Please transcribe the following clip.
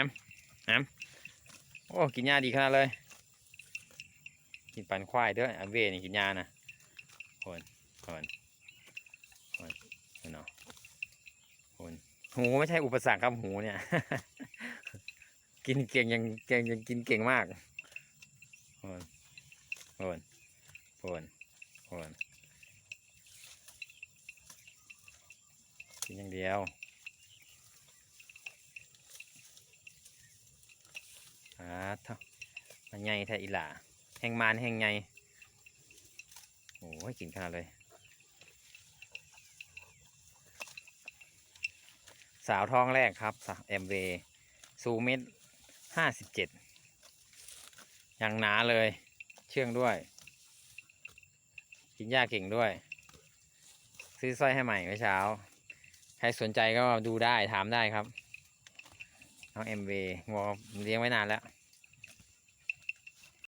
อมแอมโอ้กินหญ้าดีขนาดเลย กินปันควายด้วยอันเวนี่กินหญ้านะคนคนคนคนเนาะคนหูไม่ใช่อุปสรรคครับหูเนี่ย กินเก่งยังเก่งยังกินเก่งมากคนคนคนคนกินอย่างเดียวอ่าเท่ามันใหญ่แท้อีหล่าแห่งมานแห่งใหญ่โอ้ยกินขนาดเลย สาวท้องแรกครับเอ็มเวสูงเมตรห้าสิบเจ็ดยังหนาเลย เชื่องด้วย กินหญ้าเก่งด้วย ซื้อสร้อยให้ใหม่เมื่อเช้า ใครสนใจก็ดูได้ถามได้ครับน้องเอ็มเวงอเลี้ยงไว้นานแล้ว